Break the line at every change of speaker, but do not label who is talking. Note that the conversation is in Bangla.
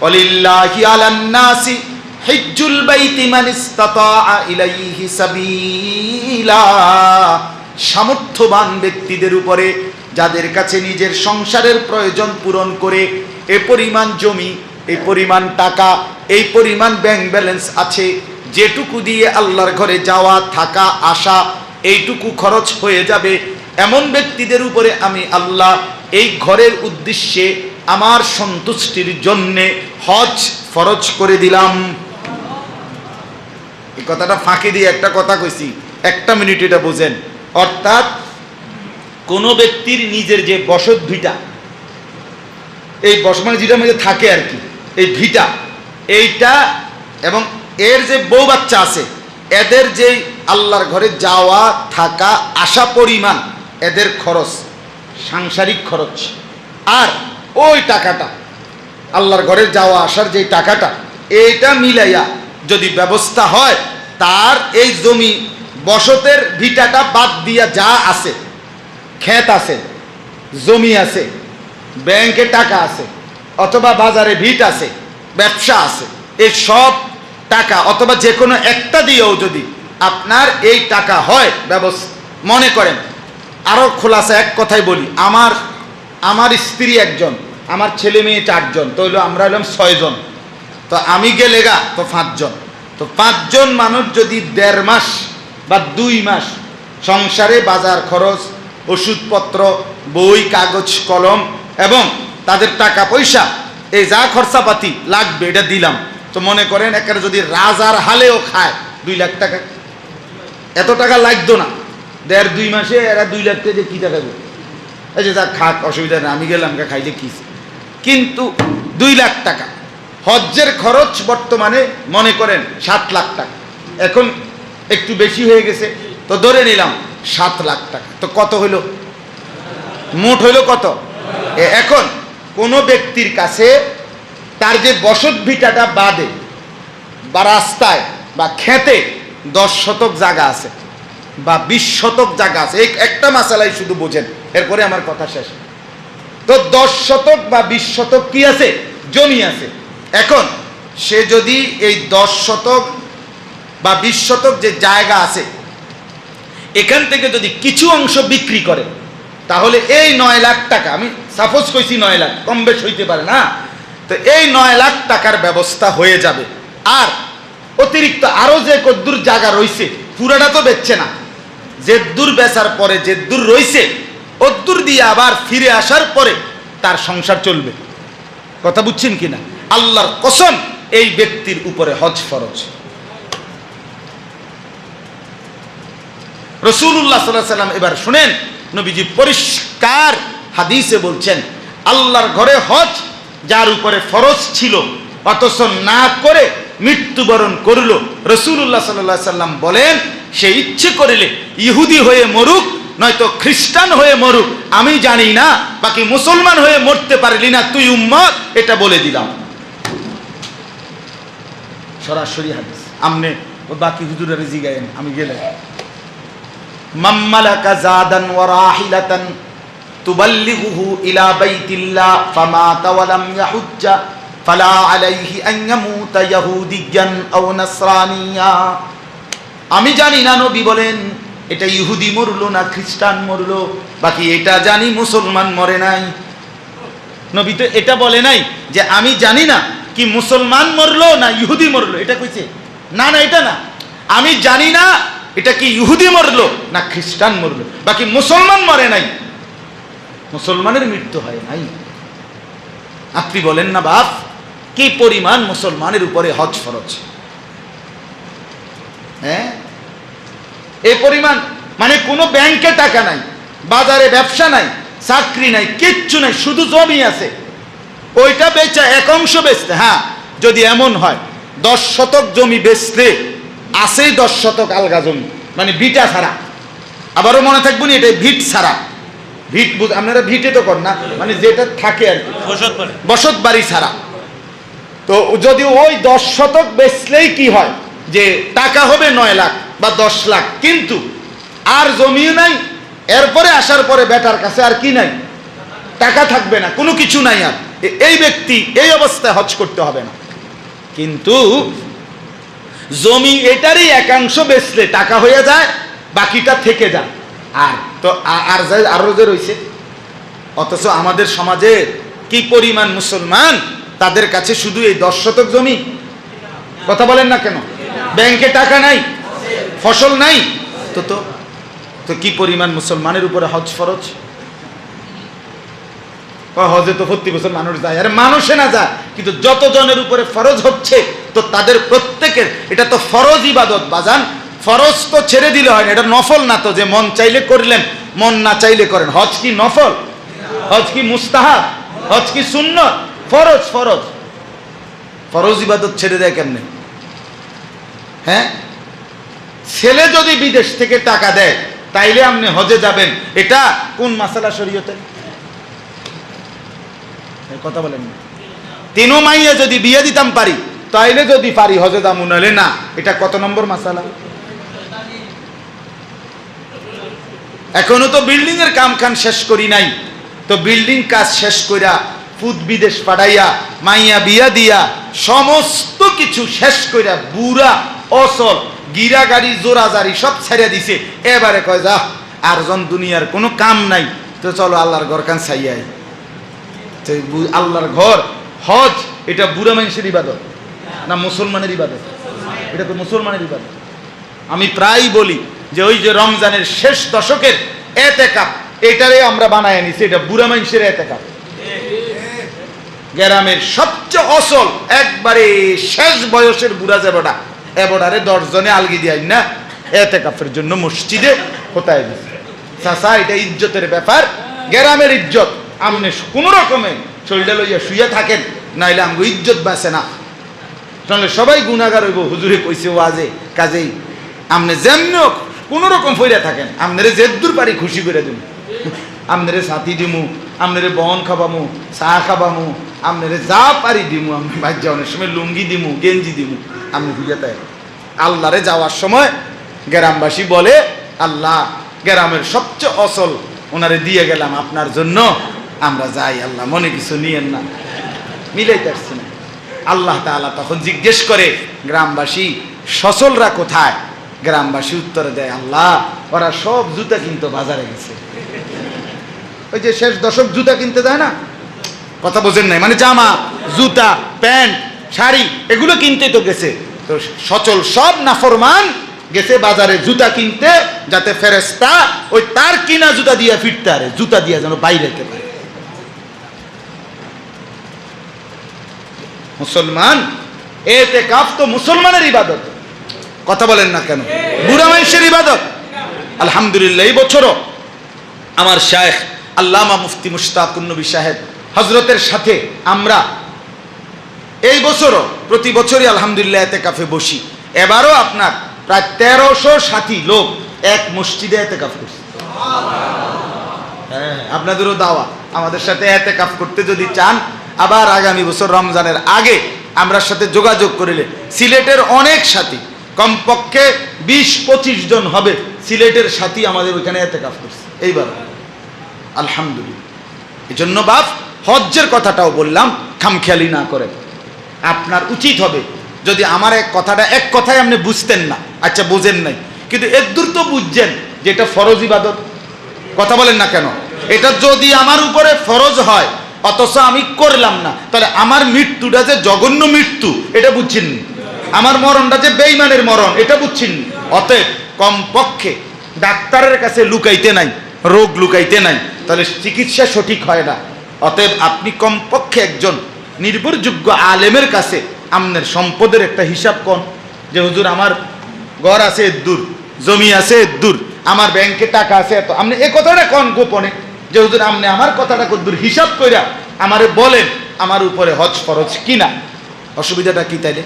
অলিল্লাহি আলান নাসি হিজ্জুল বাইতি মান ইলাইহি সাবিলা। সামর্থ্যবান ব্যক্তিদের উপরে যাদের কাছে নিজের সংসারের প্রয়োজন পূরণ করে এ পরিমাণ জমি এই পরিমাণ টাকা, এই পরিমাণ ব্যাংক ব্যালেন্স আছে, যেটুকু দিয়ে আল্লাহর ঘরে যাওয়া, থাকা, আসা, এইটুকু খরচ হয়ে যাবে, এমন ব্যক্তিদের উপরে আমি আল্লাহ এই ঘরের উদ্দেশ্যে আমার সন্তুষ্টির জন্যে হজ ফরজ করে দিলাম। এই কথাটা ফাঁকি দিয়ে একটা কথা কইছি। একটা মিনিট এটা বোঝেন। অর্থাৎ কোনো ব্যক্তির নিজের যে বসত ভিটা, এই বস মানে যেটার মধ্যে থাকে আর কি, এই ভিটা, এইটা এবং এর যে বউ বাচ্চা আছে, এদের যে আল্লাহর ঘরে যাওয়া, থাকা, আসা পরিমাণ, এদের খরচ, সাংসারিক খরচ। আর ওই টাকাটা, আল্লাহর ঘরে যাওয়া আসার যে টাকাটা, এইটা মিলাইয়া যদি ব্যবস্থা হয়, তার এই জমি বসতের ভিটাটা বাদ দিয়া যা আছে, ক্ষেত আছে, জমি আছে, ব্যাংকে টাকা আছে, অথবা বাজারে ভিট আছে, ব্যবসা আছে, এই সব টাকা অথবা যে কোনো একটা দিয়েও যদি আপনার এই টাকা হয় ব্যবস্থা মনে করেন আরও খোলাসা এক কথাই বলি, আমার আমার স্ত্রী একজন আমার ছেলে মেয়ে চারজন, তো হইল আমরা হলাম ছয়জন। তো আমি গেলে গা, তো পাঁচজন। তো পাঁচজন মানুষ যদি দেড় মাস বা দুই মাস সংসারে বাজার খরচ, ওষুধপত্র, বই, কাগজ, কলম এবং তাদের টাকা পয়সা, এই যা খরচাপাতি লাগবে, এটা দিলাম। তো মনে করেন একেবারে যদি রাজার হালেও খায়, দুই লাখ টাকা। এত টাকা লাগতো না। দেড় দুই মাসে এরা দুই লাখ টাকা কী টাকা এই যে যা খাক, অসুবিধা নেই, আমি গেলাম খাইলে কি? কিন্তু দুই লাখ টাকা। হজ্জের খরচ বর্তমানে মনে করেন সাত লাখ টাকা। এখন একটু বেশি হয়ে গেছে, তো ধরে নিলাম সাত লাখ টাকা। তো কত হইল? মোট হইল কত? এখন কোনো ব্যক্তির কাছে তার যে বসত ভিটাটা বাদে বা রাস্তায় বা খেতে দশ শতক জায়গা আছে বা বিশ শতক জায়গা আছে একটা মাসালাই শুধু বোঝেন, এরপরে আমার কথা শেষ। তো দশ শতক বা বিশ শতক কি আছে? জমি আছে। এখন সে যদি এই দশ শতক বা বিশ শতক যে জায়গা আছে, এখান থেকে যদি কিছু অংশ বিক্রি করে, তাহলে এই নয় লাখ টাকা, আমি সাপোজ কইছি নয় লাখ, কম বেশ হইতে পারে না? তো এই নয় লাখ টাকার ব্যবস্থা হয়ে যাবে। আর অতিরিক্ত আরও যে কদ্দুর জায়গা রইছে, পুরাটা তো বেচছে না। যে দূর বেচার পরে, যে দূর রইছে অদ্দূর দিয়ে আবার ফিরে আসার পরে তার সংসার চলবে। কথা বুঝছেন কিনা? আল্লাহর কসম, এই ব্যক্তির উপরে হজ ফরজ। রসুল্লাহ সাল্লাহ সাল্লাম এবার শুনেন, নবীজি পরিষ্কার হাদিসে বলছেন, আল্লাহর ঘরে হজ যার উপরে ফরজ ছিল, অথচ না করে মৃত্যুবরণ করল। রসুল্লাহ সাল্লাহ সাল্লাম বলেন, সে ইচ্ছে করিলে ইহুদি হয়ে মরুক নয়তো খ্রিস্টান হয়ে মরুক আমি জানি না বাকি মুসলমান হয়ে মরতে পারলি না তুই উম্মত এটা বলে দিলাম। সরাসরি হাদিস। আমনে? ও বাকি হুজুরের জিগায়েন আমি গেলে মাম্মালাকা জাদান ওয়া রাহিলাতান তুবাল্লিগুহু ইলা বাইতিল্লাহ ফামাতা ওয়া লাম ইয়াহুজ্জা ফালা আলাইহি আন ইয়ামুতা ইয়াহুদিয়ান আও নাসরানিয়া। আমি জানি না নবী বলেন এটা ইহুদি মরলো না খ্রিস্টান মরলো? বাকি এটা জানি মুসলমান মরে নাই। নবী তো এটা বলে নাই যে আমি জানি না কি মুসলমান মরলো না ইহুদি মরলো। এটা কইছে? না না, এটা না। আমি জানি না এটা কি ইহুদি মরলো না খ্রিস্টান মরলো। বাকি মুসলমান মরে নাই। মুসলমানের মৃত্যু হয় নাই। আপনি বলেন না, বাপ, কি পরিমাণ মুসলমানের উপরে হজ ফরজ? হ্যাঁ? এই পরিমাণ মানে কোনো ব্যাংকে টাকা নাই বাজারে ব্যবসা নাই চাকরি নাই কিচ্ছু নাই শুধু জমি আছে। ওইটা বেচা এক অংশ বেচতে হ্যাঁ যদি এমন হয় দশ শতক জমি বেচতে আছেই দশ শতক আলগা জমি মানে ভিটা ছাড়া। আবারও মনে থাকব না এটা ভিট ছাড়া। ভিট বুঝ আপনারা ভিটে তো কর না মানে যেটা থাকে আর কি। বসত বাড়ি ছাড়া। তো যদি ওই দশ শতক বেচলেই কি হয়? যে টাকা হবে নয় লাখ বা দশ লাখ। কিন্তু আর জমিও নাই, এরপরে আসার পরে বেটার কাছে আর কি নাই? টাকা থাকবে না, কোনো কিছু নাই আর। এই ব্যক্তি এই অবস্থায় হজ করতে হবে না। কিন্তু জমি এটারই একাংশ বেচলে টাকা হয়ে যায়, বাকিটা থেকে যায়। আর তো আর যা আরও যে রয়েছে অথচ আমাদের সমাজে কি পরিমাণ মুসলমান, তাদের কাছে শুধু এই দশ শতক জমি? কথা বলেন না কেন? ব্যাংকে টাকা নাই ফসল নাই? তো তো। তো কি পরিমাণ মুসলমানের উপরে হজ ফরজ? হজে তো প্রতি বছর মানুষ যায়। আরে মানুষে না যায় কিন্তু যত জনের উপরে ফরজ হচ্ছে তো তাদের প্রত্যেকের এটা তো ফরজ ইবাদত বাজান। ফরজ তো ছেড়ে দিলে হয় না এটা নফল না তো যে মন চাইলে করলেন মন না চাইলে করেন। হজ কি নফল? হজ কি মুস্তাহাব? হজ কি শূন্য ফরজ ফরজ। ফরজ ইবাদত ছেড়ে দেয় কেমনে? হ্যাঁ? ছেলে যদি বিদেশ থেকে টাকা দেয়, তাইলে আপনি হজে যাবেন। এটা কোন মাসালা শরীয়তে? কথা বলেন না। তিনও মাইয়া যদি বিয়ে দিতাম পারি, তাইলে যদি পারি হজে দাম নাহলে না। এটা কত নম্বর মাসালা? এখনও তো বিল্ডিং এর কাম খান শেষ করি নাই। তো বিল্ডিং কাজ শেষ কইরা ফুদ বিদেশ পাঠাইয়া, মাইয়া বিয়া দিয়া, সমস্ত কিছু শেষ কইরা বুড়া, অসল গিরা গাড়ি, জোড়া জারি, সব ছেড়ে দিছে। এবারে কয়, যা, আর জন দুনিয়ার কোনো কাম নাই, তো চলো আল্লাহর ঘর কান ছাইয়াই আল্লাহর ঘর, হজ, এটা বুড়া মানুষের ইবাদত, না মুসলমানের ইবাদত? এটা তো মুসলমানের ইবাদত। আমি প্রায় বলি যে ওই যে রমজানের শেষ দশকের এতে কাপ এটারে আমরা বানায় নিছি এটা বুড়া মানুষের এতে কাপ গ্রামের সবচেয়ে অসল, একবারে শেষ বয়সের বুড়া যাবটা এবটারে দশজনে আলগি দিয়াই না। এতে কাপের জন্য মসজিদে কোথায় দিছে? চাচা, এটা ইজ্জতের ব্যাপার। গ্রামের ইজ্জত। আপনি কোনো রকমে শরীরটা লইয়া শুয়ে থাকেন, নাইলে আমগো ইজ্জত বাঁচে না। তাহলে সবাই গুণাগার হইব। হুজুরে কইছে, ওয়াজে, কাজেই। আপনি যেমনি কোনো রকম ফইরা থাকেন। আপনারে যেদ্দুর পারি খুশি করে দিন আপনারে সাথী দিমু। আপনারে বহন খাবামু চা খাবামু আপনারে যা পারি দিমু, আমি বাজ্যা অনেক সময় লুঙ্গি দিমু, গেঞ্জি দিমু আপনি বুঝে তাই। আল্লাহরে যাওয়ার সময় গ্রামবাসী বলে, আল্লাহ, গ্রামের সবচেয়ে অসল ওনারে দিয়ে গেলাম আপনার জন্য, আমরা যাই, আল্লাহ, মনে কিছু নিয়েন না। মিলাইতে পারছি না। আল্লাহ তাআলা তখন জিজ্ঞেস করে, গ্রামবাসী সচলরা কোথায়? গ্রামবাসী উত্তরে দেয়, আল্লাহ, ওরা সব জুতা কিনতে বাজারে গেছে। ওই যে শেষ দশক জুতা কিনতে যায় না? কথা বোঝেন নাই। মানে জামা, জুতা, প্যান্ট, শাড়ি, এগুলো কিনতে তো গেছে। তো সচল সব নাফরমান গেছে বাজারে জুতা কিনতে, যাতে ফেরেস্তা ওই তার কিনা জুতা দিয়ে ফিরতে পারে জুতা দিয়ে যেন বাইরে পারে। মুসলমান এতে কাপ তো মুসলমানের ইবাদত। কথা বলেন না কেন? বুড়া মানুষের ইবাদত। আলহামদুলিল্লাহ, এই বছরও আমার শায়েখ আল্লামা মুফতি মুশতাকুন নবী সাহেব হজরতের সাথে আমরা এই বছরও প্রতি বছরই আলহামদুলিল্লাহ এতে কাফে বসি। এবারও আপনার প্রায় তেরোশো সাথী লোক এক মসজিদে এতে কাফ করছে। হ্যাঁ, আপনাদেরও দাওয়া। আমাদের সাথে এতে কাফ করতে যদি চান আবার আগামী বছর রমজানের আগে আমরা সাথে যোগাযোগ করিলে সিলেটের অনেক সাথী কমপক্ষে বিশ পঁচিশ জন হবে সিলেটের সাথী আমাদের ওইখানে এতে কাফ করছে। এইবার আলহামদুলিল্লাহ। এই জন্য বাপ হজ্জের কথাটাও বললাম, খামখেয়ালি না করে আপনার উচিত হবে, যদি আমার এক কথাটা এক কথায় আপনি বুঝতেন না আচ্ছা বুঝেন নাই, কিন্তু এর দূর তো বুঝছেন যে এটা ফরজ ইবাদত কথা বলেন না কেন এটা যদি আমার উপরে ফরজ হয়, অথচ আমি করলাম না, তাহলে আমার মৃত্যুটা যে জঘন্য মৃত্যু, এটা বুঝছেন। আমার মরণটা যে বেইমানের মরণ, এটা বুঝছেন নি। অতএব কমপক্ষে ডাক্তারের কাছে লুকাইতে নাই, রোগ লুকাইতে নাই, তাহলে চিকিৎসা সঠিক হয় না অতএব আপনি কমপক্ষে একজন নির্ভরযোগ্য আলেমের কাছে আপনার সম্পদের একটা হিসাব কন যে, হুজুর, আমার ঘর আছে দূর, জমি আছে দূর, আমার ব্যাংকে টাকা আছে এত। আপনি এ কথাটা কন গোপনে যে, হুজুর, আপনি আমার কথাটা দূর হিসাব কইরা আমারে বলেন, আমার উপরে হজ ফরজ কিনা? অসুবিধাটা কি তাইলে?